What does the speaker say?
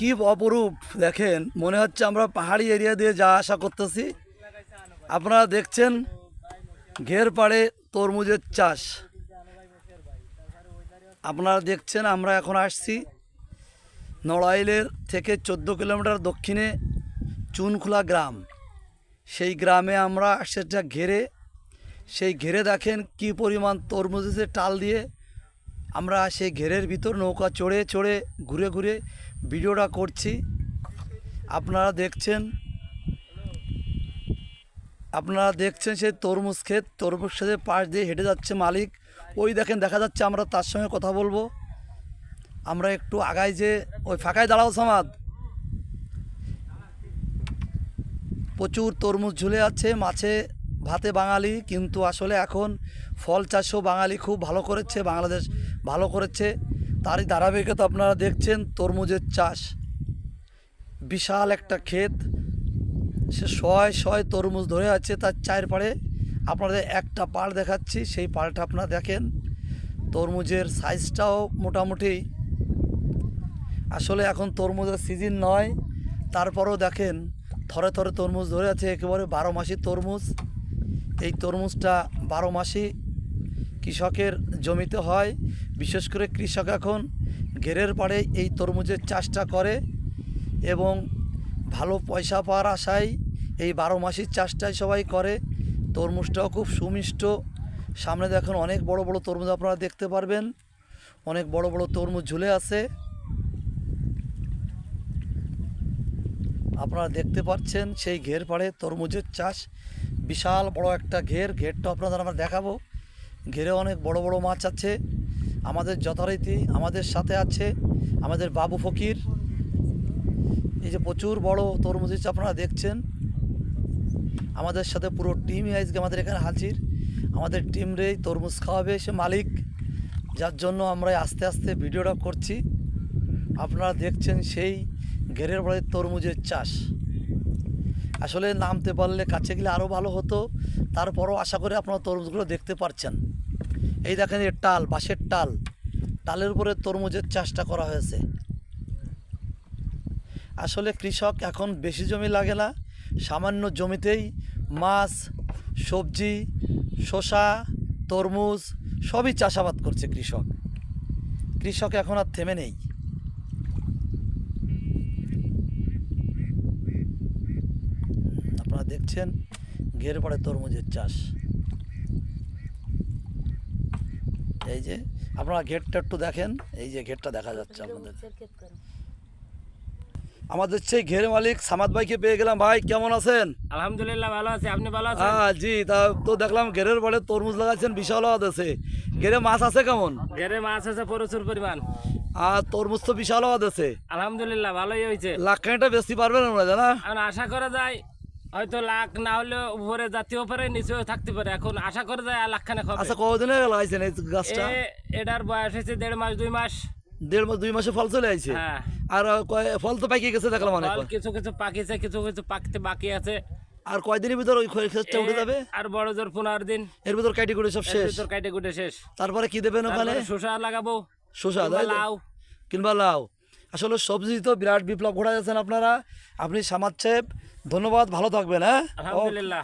কি অপরূপ, দেখেন, মনে হচ্ছে আমরা পাহাড়ি এরিয়া দিয়ে যা আশা করতেছি। আপনারা দেখছেন ঘের পাড়ে তরমুজের চাষ। আপনারা দেখছেন, আমরা এখন আসছি নড়াইলের থেকে চোদ্দ কিলোমিটার দক্ষিণে চুনখোলা গ্রাম। সেই গ্রামে আমরা সেটা ঘেরে। সেই ঘেরে দেখেন কি পরিমাণ তরমুজের টাল দিয়ে আমরা সেই ঘেরের ভিতর নৌকা চড়ে চড়ে ঘুরে ঘুরে ভিডিওটা করছি। আপনারা দেখছেন আপনারা দেখছেন সেই তরমুজ ক্ষেত। তরমুজ ক্ষেতের পাশ দিয়ে হেঁটে যাচ্ছে মালিক। ওই দেখেন, দেখা যাচ্ছে আমরা তার সঙ্গে কথা বলব। আমরা একটু আগায় যে, ওই ফাঁকায় দাঁড়াও সমাদ। প্রচুর তরমুজ ঝুলে আছে, মাছে ভাতে বাঙালি, কিন্তু আসলে এখন ফল চাষও বাঙালি খুব ভালো করেছে, বাংলাদেশ ভালো করেছে। তারই ধারাবাহিকতা আপনারা দেখছেন, তরমুজের চাষ। বিশাল একটা ক্ষেত, সে শয় শয় তরমুজ ধরে আছে তার চায়ের পাড়ে আপনাদের একটা পাড় দেখাচ্ছি, সেই পাড়টা আপনারা দেখেন। তরমুজের সাইজটাও মোটামুটি। আসলে এখন তরমুজের সিজন নয়, তারপরেও দেখেন, থরে থরে তরমুজ ধরে আছে, একেবারে বারো মাসি তরমুজ। এই তরমুজটা বারো মাসি কৃষকের জমিতে হয়। বিশেষ করে কৃষক এখন ঘেরের পাড়ে এই তরমুজের চাষটা করে এবং ভালো পয়সা পাওয়ার আশায় এই বারো মাসের চাষটাই সবাই করে। তরমুজটাও খুব সুমিষ্ট। সামনে দেখুন অনেক বড় বড় তরমুজ আপনারা দেখতে পারবেন। অনেক বড় বড় তরমুজ ঝুলে আছে। আপনারা দেখতে পাচ্ছেন সেই ঘের পাড়ে তরমুজের চাষ। বিশাল বড় একটা ঘের, ঘেরটা আপনাদের আমরা দেখাবো। ঘেরে অনেক বড় বড় মাছ আছে। আমাদের যথারীতি আমাদের সাথে আছে আমাদের বাবু ফকির। এই যে প্রচুর বড় তরমুজ আপনারা দেখছেন। আমাদের সাথে পুরো টিমই আজকে আমাদের এখানে হাজির। আমাদের টিম রে তরমুজ খাওয়াবে সে মালিক। যার জন্য আমরা আস্তে আস্তে ভিডিওটা করছি। আপনারা দেখছেন সেই ঘেরের বাড়ির তরমুজের চাষ। আসলে নামতে পারলে কাছে গেলে আরও ভালো হতো, তারপরও আশা করে আপনারা তরমুজগুলো দেখতে পারছেন। এই দেখেন এর টাল, বাঁশের টাল। টালের উপরে তরমুজের চাষটা করা হয়েছে। আসলে কৃষক এখন বেশি জমি লাগে না, সামান্য জমিতেই মাছ, সবজি, শসা, তরমুজ সবই চাষাবাদ করছে কৃষক। কৃষক এখন আর থেমে নেই আপনারা দেখছেন? ঘের পড়ে তরমুজের চাষ। এই যে আপনারা ঘেরটা একটু দেখেন। এই যে ঘেরটা দেখা যাচ্ছে আপনাদের। আমাদের সেই ঘের মালিক সামাদ ভাইকে পেয়ে গেলাম। ভাই কেমন আছেন? আলহামদুলিল্লাহ ভালো আছি। আপনি ভালো আছেন? হ্যাঁ জি তা তো দেখলাম ঘেরের পরে তরমুজ লাগাচ্ছেন বিশাল আওয়াজ আছে। ঘেরে মাছ আছে কেমন? ঘেরে মাছ আছে প্রচুর পরিমাণ। আর তরমুজ তো বিশাল আওয়াজ আছে। আলহামদুলিল্লাহ ভালোই হয়েছে। লাখখানিটা বেশি পারবেন আমরা জানা? আশা করা যায় হয়তো লাখ না হলে উপরে জাতীয় পারে নিচেও থাকতে পারে। এখন আশা করে যায় আর লাখখানে হবে। আচ্ছা কতদিন হয়ে গেল লাগাইছেন এই গাছটা? এটার বয়স হয়েছে দেড় মাস দুই মাস। দেড় মাস দুই মাসে ফল চলে আইছে? হ্যাঁ। আর কয়- ফল তো পাইকে গেছে দেখলাম অনেক কিছু কিছু পাকিছে কিছু কিছু পাকতে বাকি আছে। আর কয়দিনের ভিতর ওই ক্ষেতটা উঠে যাবে? আর বড় জোর পনেরো দিন। এর ভিতর ক্যাটেগরি সব শেষ? তোর কাইটে কুটে শেষ। তারপরে কি দেবেন ওখানে? শসা লাগাবো। শসা? লাউ। কিংবা লাউ। আসলে সবজি তো বিরাট বিপ্লব ঘটা যাচ্ছেন আপনারা। আপনি সামাদ সাহেব ধন্যবাদ ভালো থাকবেন হ্যাঁ? আলহামদুলিল্লাহ